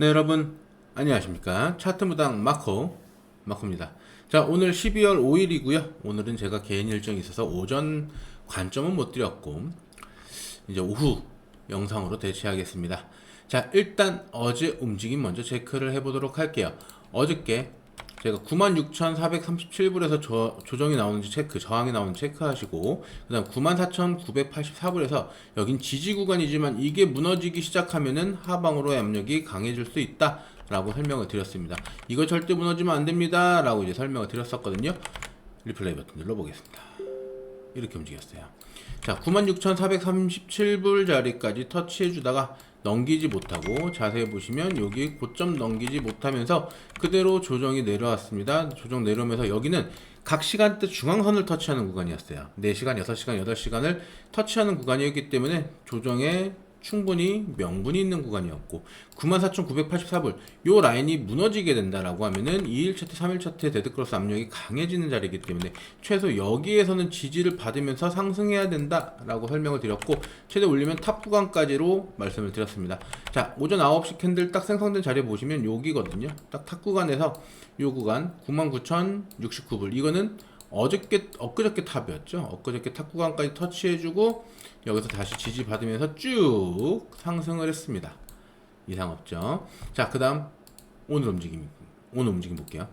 네 여러분 안녕하십니까? 차트 무당 마코 마코입니다. 자 오늘 12월 5일이고요. 오늘은 제가 개인 일정이 있어서 오전 관점은 못 드렸고 이제 오후 영상으로 대체하겠습니다. 자 일단 어제 움직임 먼저 체크를 해보도록 할게요. 어저께 제가 96,437불에서 저, 조정이 나오는지 체크, 저항이 나오는지 체크하시고, 그 다음 94,984불에서 여긴 지지 구간이지만 이게 무너지기 시작하면은 하방으로의 압력이 강해질 수 있다. 라고 설명을 드렸습니다. 이거 절대 무너지면 안 됩니다. 라고 이제 설명을 드렸었거든요. 리플레이 버튼 눌러보겠습니다. 이렇게 움직였어요. 자, 96,437불 자리까지 터치해주다가 넘기지 못하고 자세히 보시면 여기 고점 넘기지 못하면서 그대로 조정이 내려왔습니다. 조정 내려오면서 여기는 각 시간대 중앙선을 터치하는 구간이었어요. 4시간, 6시간, 8시간을 터치하는 구간이었기 때문에 조정에 충분히 명분이 있는 구간이었고 94,984불 요 라인이 무너지게 된다라고 하면은 2일 차트, 3일 차트의 데드크로스 압력이 강해지는 자리이기 때문에 최소 여기에서는 지지를 받으면서 상승해야 된다라고 설명을 드렸고 최대 올리면 탑 구간까지로 말씀을 드렸습니다. 자 오전 9시 캔들 딱 생성된 자리 보시면 여기거든요. 딱 탑 구간에서 요 구간 99,069불 이거는 어저께 엊그저께 탑이었죠. 엊그저께 탑 구간까지 터치해주고 여기서 다시 지지 받으면서 쭉 상승을 했습니다. 이상 없죠. 자, 그다음 오늘 움직임 오늘 움직임 볼게요.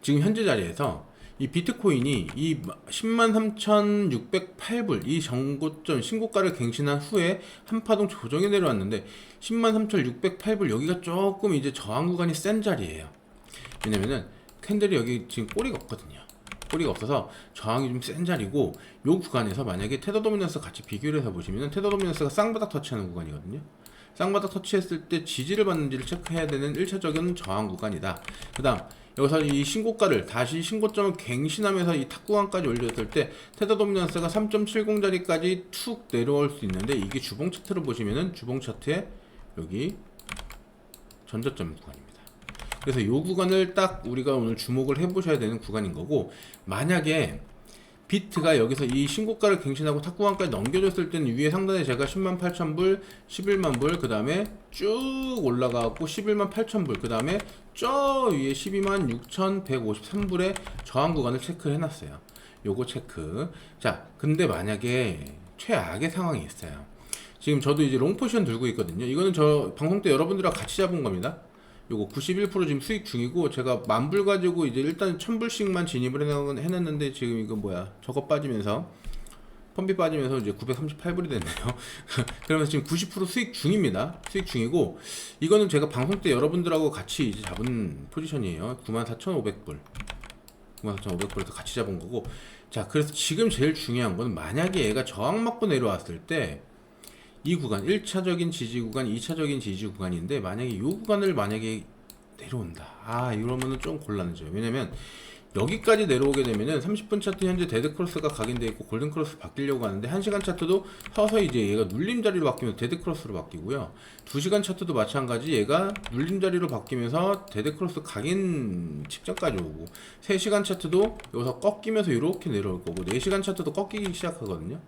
지금 현재 자리에서 이 비트코인이 이 103,608불 이 정고점 신고가를 갱신한 후에 한파동 조정이 내려왔는데 103,608불 여기가 조금 이제 저항 구간이 센 자리예요. 왜냐면은 캔들이 여기 지금 꼬리가 없거든요. 꼬리가 없어서 저항이 좀 센 자리고 요 구간에서 만약에 테더 도미넌스 같이 비교를 해서 보시면은 테더 도미넌스가 쌍바닥 터치하는 구간이거든요. 쌍바닥 터치했을 때 지지를 받는지를 체크해야 되는 1차적인 저항 구간이다. 그 다음 여기서 이 신고가를 다시 신고점을 갱신하면서 이 탁구간까지 올렸을 때 테더 도미넌스가 3.70 자리까지 툭 내려올 수 있는데 이게 주봉 차트를 보시면은 주봉 차트에 여기 전저점 구간입니다. 그래서 이 구간을 딱 우리가 오늘 주목을 해보셔야 되는 구간인 거고 만약에 비트가 여기서 이 신고가를 갱신하고 탁구간까지 넘겨줬을 때는 위에 상단에 제가 10만 8천 불, 11만 불, 그 다음에 쭉 올라가고 11만 8천 불, 그 다음에 저 위에 12만 6,153불의 저항 구간을 체크해 놨어요. 요거 체크. 자, 근데 만약에 최악의 상황이 있어요. 지금 저도 이제 롱 포지션 들고 있거든요. 이거는 저 방송 때 여러분들하고 같이 잡은 겁니다. 요거 91% 지금 수익 중이고 제가 만불 가지고 이제 일단 1000불씩만 진입을 해놨는데 지금 이거 뭐야 저거 빠지면서 펌비 빠지면서 이제 938불이 됐네요. 그러면서 지금 90% 수익 중입니다. 수익 중이고 이거는 제가 방송 때 여러분들하고 같이 이제 잡은 포지션이에요. 94,500불. 94,500불에서 같이 잡은 거고 자 그래서 지금 제일 중요한 건 만약에 얘가 저항 맞고 내려왔을 때 이 구간 1차적인 지지 구간, 2차적인 지지 구간인데 만약에 이 구간을 만약에 내려온다. 아 이러면은 좀 곤란해져요. 왜냐면 여기까지 내려오게 되면은 30분 차트 현재 데드 크로스가 각인돼 있고 골든 크로스 바뀌려고 하는데 1시간 차트도 서서히 이제 얘가 눌림 자리로 바뀌면서 데드 크로스로 바뀌고요. 2시간 차트도 마찬가지 얘가 눌림 자리로 바뀌면서 데드 크로스 각인 직전까지 오고 3시간 차트도 여기서 꺾이면서 이렇게 내려올 거고 4시간 차트도 꺾이기 시작하거든요.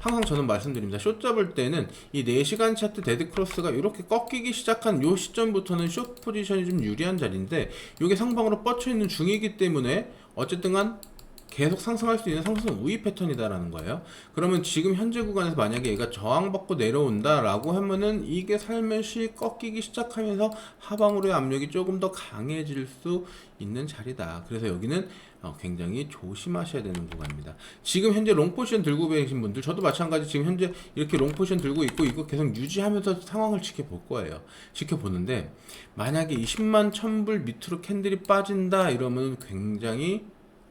항상 저는 말씀드립니다. 숏 잡을 때는 이 4시간 차트 데드 크로스가 이렇게 꺾이기 시작한 요 시점부터는 숏 포지션이 좀 유리한 자리인데 이게 상방으로 뻗쳐 있는 중이기 때문에 어쨌든 간 계속 상승할 수 있는 상승 우위 패턴이다라는 거예요. 그러면 지금 현재 구간에서 만약에 얘가 저항받고 내려온다라고 하면은 이게 살며시 꺾이기 시작하면서 하방으로의 압력이 조금 더 강해질 수 있는 자리다. 그래서 여기는 어, 굉장히 조심하셔야 되는 구간입니다. 지금 현재 롱 포지션 들고 계신 분들, 저도 마찬가지 지금 현재 이렇게 롱 포지션 들고 있고 이거 계속 유지하면서 상황을 지켜볼 거예요. 지켜보는데 만약에 이 10만 1000불 밑으로 캔들이 빠진다 이러면 굉장히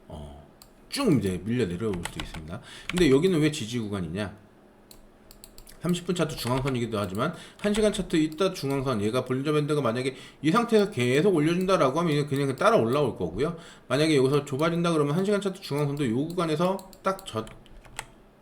어, 쭉 이제 밀려 내려올 수 있습니다. 근데 여기는 왜 지지 구간이냐? 30분 차트 중앙선이기도 하지만 1시간 차트 이따 중앙선 얘가 볼린저 밴드가 만약에 이 상태에서 계속 올려준다라고 하면 그냥 따라 올라올 거고요. 만약에 여기서 좁아진다 그러면 1시간 차트 중앙선도 이 구간에서 딱 저,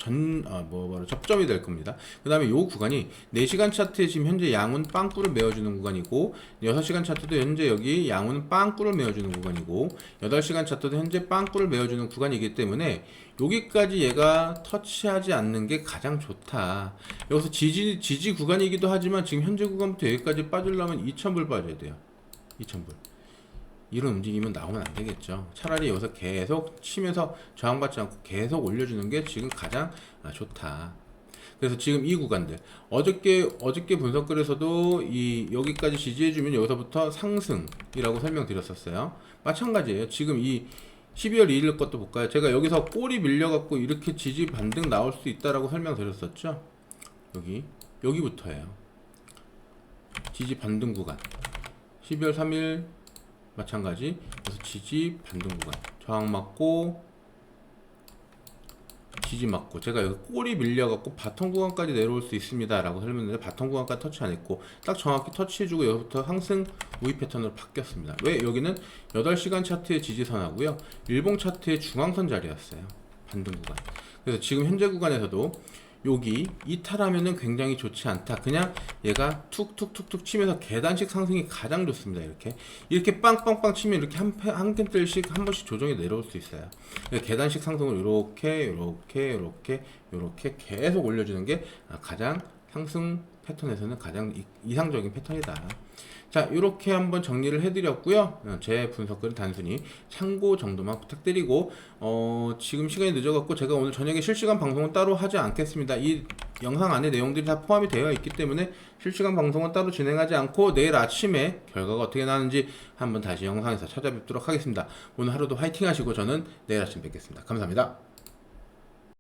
전뭐 바로 접점이 될 겁니다. 그 다음에 요 구간이 4시간 차트에 지금 현재 양운 빵꾸를 메워주는 구간이고 6시간 차트도 현재 여기 양운 빵꾸를 메워주는 구간이고 8시간 차트도 현재 빵꾸를 메워주는 구간이기 때문에 여기까지 얘가 터치하지 않는 게 가장 좋다. 여기서 지지 지지 구간이기도 하지만 지금 현재 구간부터 여기까지 빠지려면 2,000불 빠져야 돼요. 2,000불. 이런 움직임은 나오면 안 되겠죠. 차라리 여기서 계속 치면서 저항받지 않고 계속 올려주는 게 지금 가장 아, 좋다. 그래서 지금 이 구간들 어저께 어저께 분석글에서도 이 여기까지 지지해주면 여기서부터 상승이라고 설명드렸었어요. 마찬가지예요. 지금 이 12월 2일 것도 볼까요? 제가 여기서 꼬리 밀려갖고 이렇게 지지 반등 나올 수 있다라고 설명드렸었죠. 여기 여기부터예요. 지지 반등 구간 12월 3일 마찬가지. 그래서 지지 반등 구간. 저항 맞고 지지 맞고. 제가 여기 꼬리 밀려갖고 바텀 구간까지 내려올 수 있습니다 라고 설명했는데 바텀 구간까지 터치 안 했고 딱 정확히 터치해주고 여기부터 상승 우위 패턴으로 바뀌었습니다. 왜? 여기는 8시간 차트의 지지선하고요. 일봉 차트의 중앙선 자리였어요. 반등 구간. 그래서 지금 현재 구간에서도 여기 이탈하면은 굉장히 좋지 않다. 그냥 얘가 툭툭툭툭 치면서 계단식 상승이 가장 좋습니다. 이렇게 이렇게 빵빵빵 치면 이렇게 한한 캔들씩 한 번씩 조정이 내려올 수 있어요. 그래서 계단식 상승을 이렇게 이렇게 이렇게 이렇게 계속 올려주는 게 가장 상승 패턴에서는 가장 이- 이상적인 패턴이다. 자, 이렇게 한번 정리를 해드렸고요. 어, 제 분석글은 단순히 참고 정도만 부탁드리고, 어, 지금 시간이 늦어갖고 제가 오늘 저녁에 실시간 방송은 따로 하지 않겠습니다. 이 영상 안에 내용들이 다 포함이 되어 있기 때문에 실시간 방송은 따로 진행하지 않고 내일 아침에 결과가 어떻게 나는지 한번 다시 영상에서 찾아뵙도록 하겠습니다. 오늘 하루도 화이팅 하시고 저는 내일 아침 뵙겠습니다. 감사합니다.